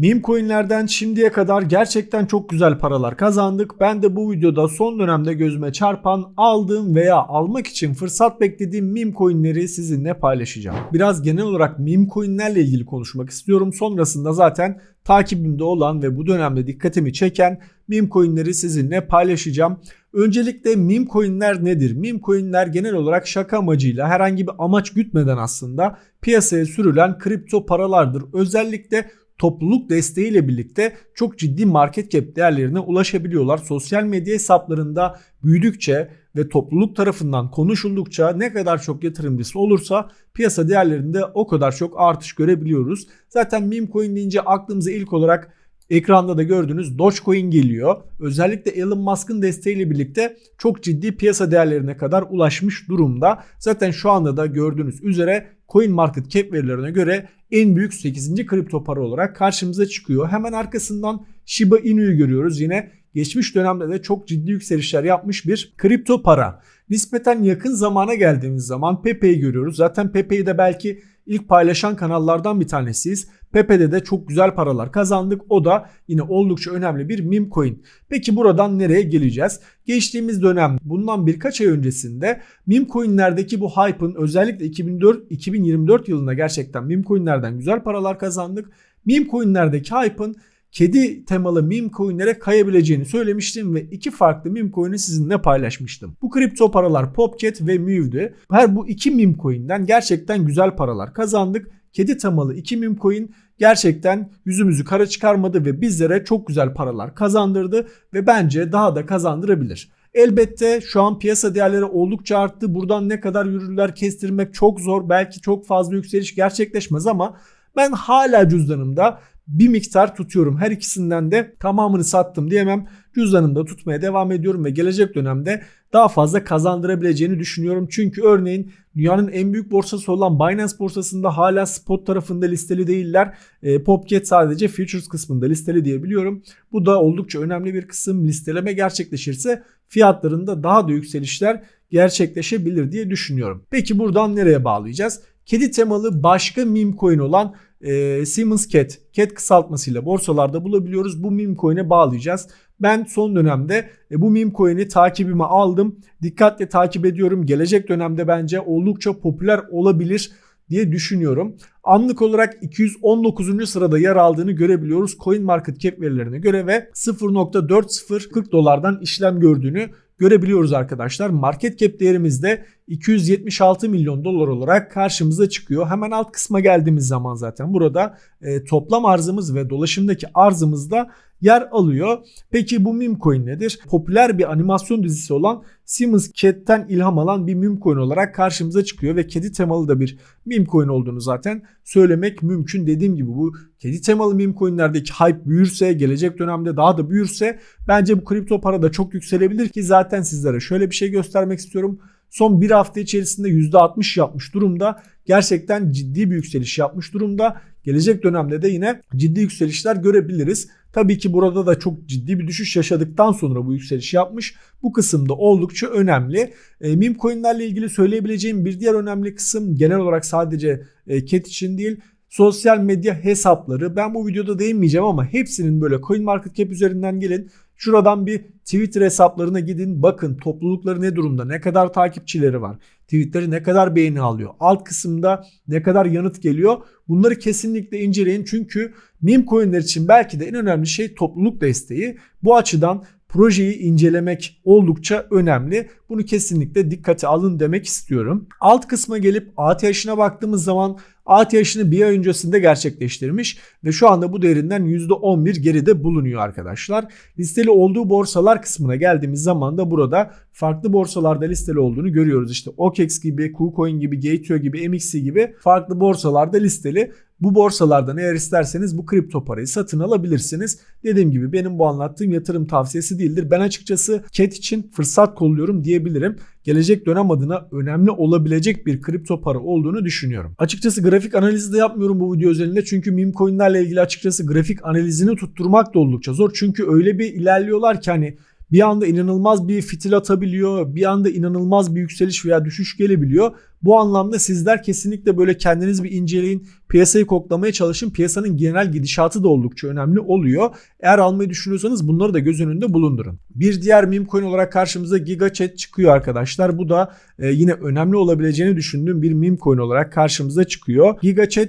Meme coinlerden şimdiye kadar gerçekten çok güzel paralar kazandık. Ben de bu videoda son dönemde gözüme çarpan aldığım veya almak için fırsat beklediğim meme coinleri sizinle paylaşacağım. Biraz genel olarak meme coinlerle ilgili konuşmak istiyorum. Sonrasında zaten takibimde olan ve bu dönemde dikkatimi çeken meme coinleri sizinle paylaşacağım. Öncelikle meme coinler nedir? Meme coinler genel olarak şaka amacıyla herhangi bir amaç gütmeden aslında piyasaya sürülen kripto paralardır. Özellikle topluluk desteğiyle birlikte çok ciddi market cap değerlerine ulaşabiliyorlar. Sosyal medya hesaplarında büyüdükçe ve topluluk tarafından konuşuldukça ne kadar çok yatırımcısı olursa piyasa değerlerinde o kadar çok artış görebiliyoruz. Zaten meme coin deyince aklımıza ilk olarak Ekranda da gördüğünüz Dogecoin geliyor. Özellikle Elon Musk'ın desteğiyle birlikte çok ciddi piyasa değerlerine kadar ulaşmış durumda. Zaten şu anda da gördüğünüz üzere Coin Market Cap verilerine göre en büyük 8. kripto para olarak karşımıza çıkıyor. Hemen arkasından Shiba Inu'yu görüyoruz. Yine geçmiş dönemde de çok ciddi yükselişler yapmış bir kripto para. Nispeten yakın zamana geldiğimiz zaman Pepe'yi görüyoruz. Zaten Pepe'yi de belki ilk paylaşan kanallardan bir tanesiyiz. Pepe'de de çok güzel paralar kazandık. O da yine oldukça önemli bir meme coin. Peki buradan nereye geleceğiz? Geçtiğimiz dönem bundan birkaç ay öncesinde meme coinlerdeki bu hype'ın özellikle 2004 2024 yılında gerçekten meme coinlerden güzel paralar kazandık. Meme coinlerdeki hype'ın kedi temalı meme coinlere kayabileceğini söylemiştim ve iki farklı meme coin'i sizinle paylaşmıştım. Bu kripto paralar Popcat ve Mew'di. Her bu iki meme coin'den gerçekten güzel paralar kazandık. Kedi temalı iki meme coin gerçekten yüzümüzü kara çıkarmadı ve bizlere çok güzel paralar kazandırdı ve bence daha da kazandırabilir. Elbette şu an piyasa değerleri oldukça arttı. Buradan ne kadar yürürler kestirmek çok zor. Belki çok fazla yükseliş gerçekleşmez ama ben hala cüzdanımda bir miktar tutuyorum. Her ikisinden de tamamını sattım diyemem. Cüzdanımda tutmaya devam ediyorum ve gelecek dönemde daha fazla kazandırabileceğini düşünüyorum. Çünkü örneğin dünyanın en büyük borsası olan Binance borsasında hala spot tarafında listeli değiller. E, Popcat sadece futures kısmında listeli diyebiliyorum. Bu da oldukça önemli bir kısım. Listeleme gerçekleşirse fiyatlarında daha da yükselişler gerçekleşebilir diye düşünüyorum. Peki buradan nereye bağlayacağız? Kedi temalı başka meme coin olan e, Siemens Cat, Cat kısaltmasıyla borsalarda bulabiliyoruz. Bu meme coin'e bağlayacağız. Ben son dönemde e, bu meme coin'i takibime aldım. Dikkatle takip ediyorum. Gelecek dönemde bence oldukça popüler olabilir diye düşünüyorum. Anlık olarak 219. sırada yer aldığını görebiliyoruz. Coin Market Cap verilerine göre ve 0.4040 dolardan işlem gördüğünü görebiliyoruz arkadaşlar. Market cap değerimiz de 276 milyon dolar olarak karşımıza çıkıyor. Hemen alt kısma geldiğimiz zaman zaten burada e, toplam arzımız ve dolaşımdaki arzımız da yer alıyor. Peki bu meme coin nedir? Popüler bir animasyon dizisi olan Siemens Cat'ten ilham alan bir meme coin olarak karşımıza çıkıyor ve kedi temalı da bir meme coin olduğunu zaten söylemek mümkün. Dediğim gibi bu kedi temalı meme coinlerdeki hype büyürse, gelecek dönemde daha da büyürse bence bu kripto para da çok yükselebilir ki zaten sizlere şöyle bir şey göstermek istiyorum. Son bir hafta içerisinde %60 yapmış durumda. Gerçekten ciddi bir yükseliş yapmış durumda. Gelecek dönemde de yine ciddi yükselişler görebiliriz. Tabii ki burada da çok ciddi bir düşüş yaşadıktan sonra bu yükseliş yapmış. Bu kısımda oldukça önemli. E, meme coinlerle ilgili söyleyebileceğim bir diğer önemli kısım genel olarak sadece e, CAT için değil sosyal medya hesapları. Ben bu videoda değinmeyeceğim ama hepsinin böyle CoinMarketCap üzerinden gelin. Şuradan bir Twitter hesaplarına gidin bakın toplulukları ne durumda ne kadar takipçileri var tweetleri ne kadar beğeni alıyor alt kısımda ne kadar yanıt geliyor bunları kesinlikle inceleyin çünkü meme coinler için belki de en önemli şey topluluk desteği bu açıdan projeyi incelemek oldukça önemli. Bunu kesinlikle dikkate alın demek istiyorum. Alt kısma gelip ATH'ine baktığımız zaman ATH'ini bir ay öncesinde gerçekleştirmiş ve şu anda bu değerinden %11 geride bulunuyor arkadaşlar. Listeli olduğu borsalar kısmına geldiğimiz zaman da burada farklı borsalarda listeli olduğunu görüyoruz. İşte OKEX gibi, KuCoin gibi, Gateway gibi, MXC gibi farklı borsalarda listeli. Bu borsalardan eğer isterseniz bu kripto parayı satın alabilirsiniz. Dediğim gibi benim bu anlattığım yatırım tavsiyesi değildir. Ben açıkçası CAT için fırsat kolluyorum diyebilirim. Gelecek dönem adına önemli olabilecek bir kripto para olduğunu düşünüyorum. Açıkçası grafik analizi de yapmıyorum bu video özelinde çünkü meme coinlerle ilgili açıkçası grafik analizini tutturmak da oldukça zor. Çünkü öyle bir ilerliyorlar ki hani bir anda inanılmaz bir fitil atabiliyor. Bir anda inanılmaz bir yükseliş veya düşüş gelebiliyor. Bu anlamda sizler kesinlikle böyle kendiniz bir inceleyin. Piyasayı koklamaya çalışın. Piyasanın genel gidişatı da oldukça önemli oluyor. Eğer almayı düşünüyorsanız bunları da göz önünde bulundurun. Bir diğer meme coin olarak karşımıza GigaChat çıkıyor arkadaşlar. Bu da e, yine önemli olabileceğini düşündüğüm bir meme coin olarak karşımıza çıkıyor. GigaChat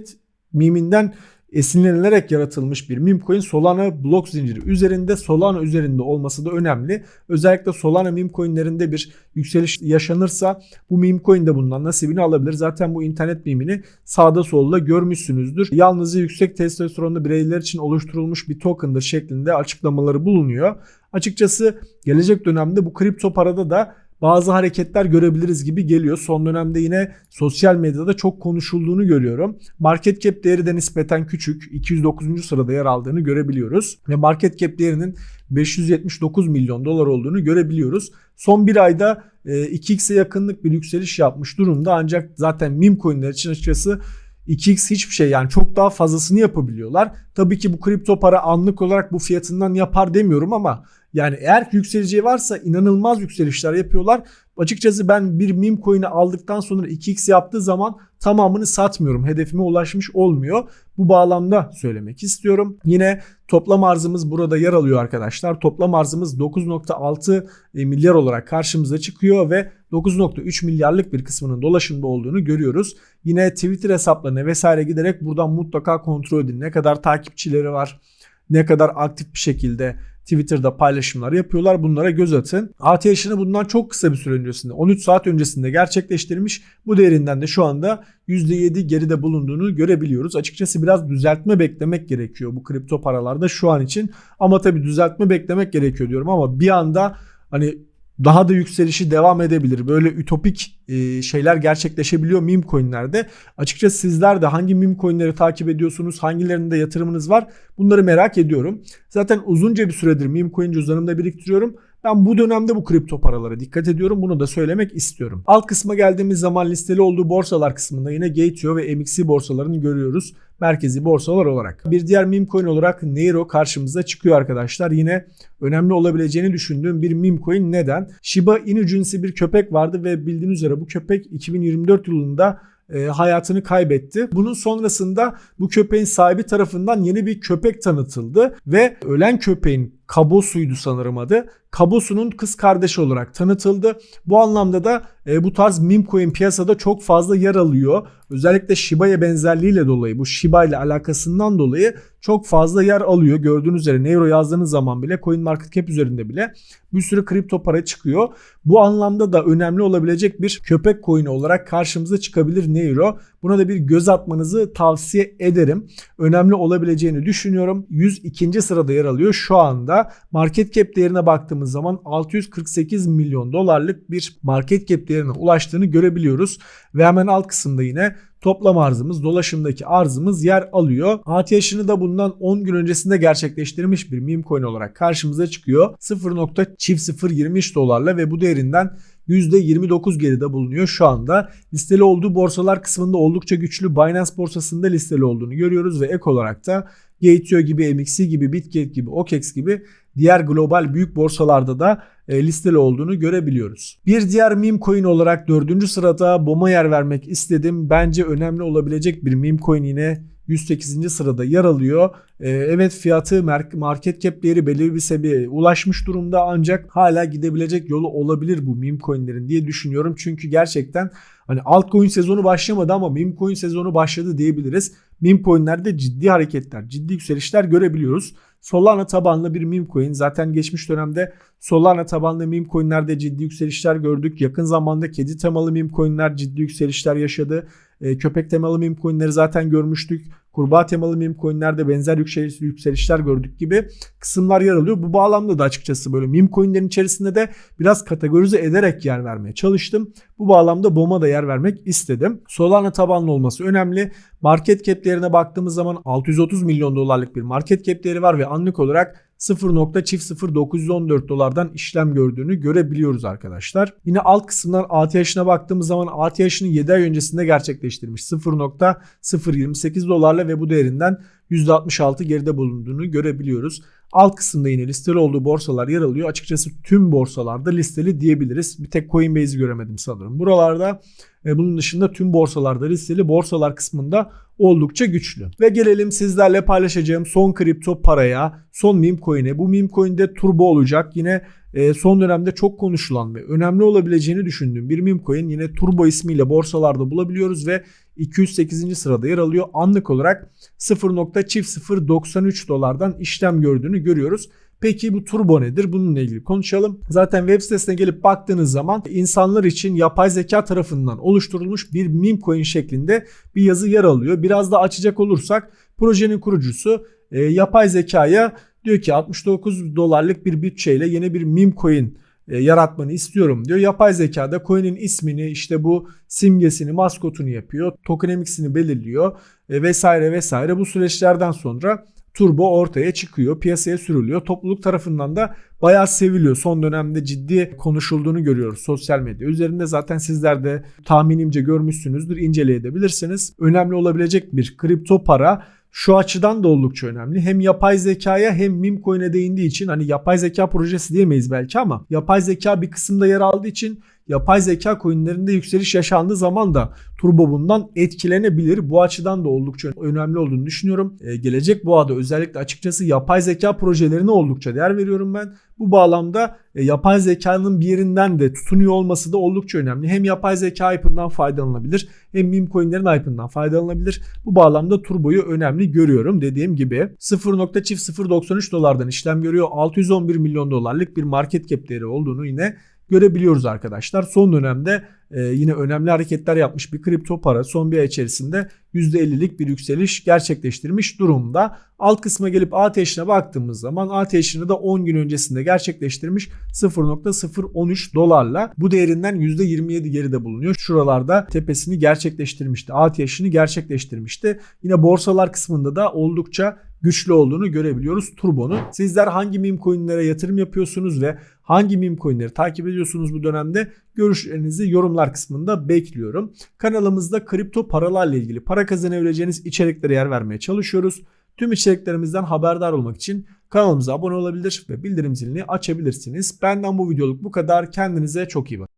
miminden esinlenilerek yaratılmış bir meme coin Solana blok zinciri üzerinde Solana üzerinde olması da önemli. Özellikle Solana meme coinlerinde bir yükseliş yaşanırsa bu meme coin de bundan nasibini alabilir. Zaten bu internet memini sağda solda görmüşsünüzdür. Yalnızca yüksek testosteronlu bireyler için oluşturulmuş bir token'dır şeklinde açıklamaları bulunuyor. Açıkçası gelecek dönemde bu kripto parada da bazı hareketler görebiliriz gibi geliyor. Son dönemde yine sosyal medyada çok konuşulduğunu görüyorum. Market cap değeri de nispeten küçük. 209. sırada yer aldığını görebiliyoruz. Ve market cap değerinin 579 milyon dolar olduğunu görebiliyoruz. Son bir ayda 2x'e yakınlık bir yükseliş yapmış durumda ancak zaten meme coinler için açıkçası 2x hiçbir şey yani çok daha fazlasını yapabiliyorlar. Tabii ki bu kripto para anlık olarak bu fiyatından yapar demiyorum ama yani eğer yükseleceği varsa inanılmaz yükselişler yapıyorlar. Açıkçası ben bir meme coin'i aldıktan sonra 2x yaptığı zaman tamamını satmıyorum. Hedefime ulaşmış olmuyor. Bu bağlamda söylemek istiyorum. Yine toplam arzımız burada yer alıyor arkadaşlar. Toplam arzımız 9.6 e, milyar olarak karşımıza çıkıyor ve 9.3 milyarlık bir kısmının dolaşımda olduğunu görüyoruz. Yine Twitter hesaplarına vesaire giderek buradan mutlaka kontrol edin. Ne kadar takipçileri var, ne kadar aktif bir şekilde Twitter'da paylaşımlar yapıyorlar. Bunlara göz atın. ATH'ını bundan çok kısa bir süre öncesinde 13 saat öncesinde gerçekleştirmiş. Bu değerinden de şu anda %7 geride bulunduğunu görebiliyoruz. Açıkçası biraz düzeltme beklemek gerekiyor bu kripto paralarda şu an için. Ama tabii düzeltme beklemek gerekiyor diyorum ama bir anda hani daha da yükselişi devam edebilir. Böyle ütopik e, şeyler gerçekleşebiliyor meme coinlerde. Açıkçası sizler de hangi meme coinleri takip ediyorsunuz? Hangilerinde yatırımınız var? Bunları merak ediyorum. Zaten uzunca bir süredir meme coin cüzdanımda biriktiriyorum. Ben bu dönemde bu kripto paralara dikkat ediyorum. Bunu da söylemek istiyorum. Alt kısma geldiğimiz zaman listeli olduğu borsalar kısmında yine Gateo ve MXC borsalarını görüyoruz. Merkezi borsalar olarak. Bir diğer meme coin olarak Neiro karşımıza çıkıyor arkadaşlar. Yine önemli olabileceğini düşündüğüm bir meme coin. Neden? Shiba Inu cinsi bir köpek vardı ve bildiğiniz üzere bu köpek 2024 yılında e, hayatını kaybetti. Bunun sonrasında bu köpeğin sahibi tarafından yeni bir köpek tanıtıldı ve ölen köpeğin Kabosuydu sanırım adı. Kabosu'nun kız kardeşi olarak tanıtıldı. Bu anlamda da e, bu tarz meme coin piyasada çok fazla yer alıyor. Özellikle Shiba'ya benzerliğiyle dolayı bu Shiba ile alakasından dolayı çok fazla yer alıyor. Gördüğünüz üzere Neuro yazdığınız zaman bile CoinMarketCap üzerinde bile bir sürü kripto para çıkıyor. Bu anlamda da önemli olabilecek bir köpek coin olarak karşımıza çıkabilir Neuro. Buna da bir göz atmanızı tavsiye ederim. Önemli olabileceğini düşünüyorum. 102. sırada yer alıyor şu anda. Market cap değerine baktığımız zaman 648 milyon dolarlık bir market cap değerine ulaştığını görebiliyoruz. Ve hemen alt kısımda yine toplam arzımız, dolaşımdaki arzımız yer alıyor. ATH'ını da bundan 10 gün öncesinde gerçekleştirmiş bir meme coin olarak karşımıza çıkıyor. 0.0023 dolarla ve bu değerinden %29 geride bulunuyor şu anda. Listeli olduğu borsalar kısmında oldukça güçlü Binance borsasında listeli olduğunu görüyoruz ve ek olarak da Gateo gibi, MXC gibi, Bitget gibi, OKEX gibi diğer global büyük borsalarda da e, listeli olduğunu görebiliyoruz. Bir diğer meme coin olarak dördüncü sırada BOM'a yer vermek istedim. Bence önemli olabilecek bir meme coin yine 108. sırada yer alıyor. Ee, evet fiyatı market cap değeri belirli bir seviyeye ulaşmış durumda ancak hala gidebilecek yolu olabilir bu meme coinlerin diye düşünüyorum. Çünkü gerçekten hani altcoin sezonu başlamadı ama meme coin sezonu başladı diyebiliriz. Meme coinlerde ciddi hareketler, ciddi yükselişler görebiliyoruz. Solana tabanlı bir meme coin. Zaten geçmiş dönemde Solana tabanlı meme coinlerde ciddi yükselişler gördük. Yakın zamanda kedi temalı meme coinler ciddi yükselişler yaşadı. E, köpek temalı meme coinleri zaten görmüştük. Kurbağa temalı meme coinlerde benzer yükseliş, yükselişler gördük gibi kısımlar yer alıyor. Bu bağlamda da açıkçası böyle meme coinlerin içerisinde de biraz kategorize ederek yer vermeye çalıştım. Bu bağlamda BOM'a da yer vermek istedim. Solana tabanlı olması önemli. Market cap değerine baktığımız zaman 630 milyon dolarlık bir market cap değeri var ve anlık olarak 0.0914 dolardan işlem gördüğünü görebiliyoruz arkadaşlar. Yine alt kısımdan ATH'ine baktığımız zaman ATH'ini 7 ay öncesinde gerçekleştirmiş 0.028 dolarla ve bu değerinden %66 geride bulunduğunu görebiliyoruz. Alt kısımda yine listeli olduğu borsalar yer alıyor. Açıkçası tüm borsalarda listeli diyebiliriz. Bir tek Coinbase'i göremedim sanırım. Buralarda e, bunun dışında tüm borsalarda listeli. Borsalar kısmında oldukça güçlü. Ve gelelim sizlerle paylaşacağım son kripto paraya, son meme coin'e. Bu meme coin'de turbo olacak. Yine e, son dönemde çok konuşulan ve önemli olabileceğini düşündüğüm bir meme coin yine turbo ismiyle borsalarda bulabiliyoruz ve 208. sırada yer alıyor. Anlık olarak 0.0093 dolardan işlem gördüğünü görüyoruz. Peki bu turbo nedir? Bununla ilgili konuşalım. Zaten web sitesine gelip baktığınız zaman insanlar için yapay zeka tarafından oluşturulmuş bir meme coin şeklinde bir yazı yer alıyor. Biraz da açacak olursak projenin kurucusu e, yapay zekaya diyor ki 69 dolarlık bir bütçeyle yeni bir meme coin yaratmanı istiyorum diyor. Yapay zekada coin'in ismini işte bu simgesini, maskotunu yapıyor. Tokenomics'ini belirliyor e, vesaire vesaire. Bu süreçlerden sonra Turbo ortaya çıkıyor, piyasaya sürülüyor. Topluluk tarafından da bayağı seviliyor. Son dönemde ciddi konuşulduğunu görüyoruz sosyal medya. Üzerinde zaten sizler de tahminimce görmüşsünüzdür, inceleyebilirsiniz. Önemli olabilecek bir kripto para şu açıdan da oldukça önemli. Hem yapay zekaya hem meme coin'e değindiği için hani yapay zeka projesi diyemeyiz belki ama yapay zeka bir kısımda yer aldığı için yapay zeka coinlerinde yükseliş yaşandığı zaman da Turbo bundan etkilenebilir. Bu açıdan da oldukça önemli olduğunu düşünüyorum. Ee, gelecek boğada özellikle açıkçası yapay zeka projelerine oldukça değer veriyorum ben. Bu bağlamda e, yapay zekanın bir yerinden de tutunuyor olması da oldukça önemli. Hem yapay zeka hype'ından faydalanılabilir hem meme coinlerin hype'ından faydalanılabilir. Bu bağlamda Turbo'yu önemli görüyorum dediğim gibi. 0.093 dolardan işlem görüyor. 611 milyon dolarlık bir market cap değeri olduğunu yine görebiliyoruz arkadaşlar. Son dönemde e, yine önemli hareketler yapmış bir kripto para son bir ay içerisinde %50'lik bir yükseliş gerçekleştirmiş durumda. Alt kısma gelip ATH'ine baktığımız zaman ATH'ini de 10 gün öncesinde gerçekleştirmiş 0.013 dolarla bu değerinden %27 geride bulunuyor. Şuralarda tepesini gerçekleştirmişti. ATH'ini gerçekleştirmişti. Yine borsalar kısmında da oldukça güçlü olduğunu görebiliyoruz Turbo'nun. Sizler hangi meme coinlere yatırım yapıyorsunuz ve hangi meme coinleri takip ediyorsunuz bu dönemde? Görüşlerinizi yorumlar kısmında bekliyorum. Kanalımızda kripto paralarla ilgili para kazanabileceğiniz içeriklere yer vermeye çalışıyoruz. Tüm içeriklerimizden haberdar olmak için kanalımıza abone olabilir ve bildirim zilini açabilirsiniz. Benden bu videoluk bu kadar. Kendinize çok iyi bakın.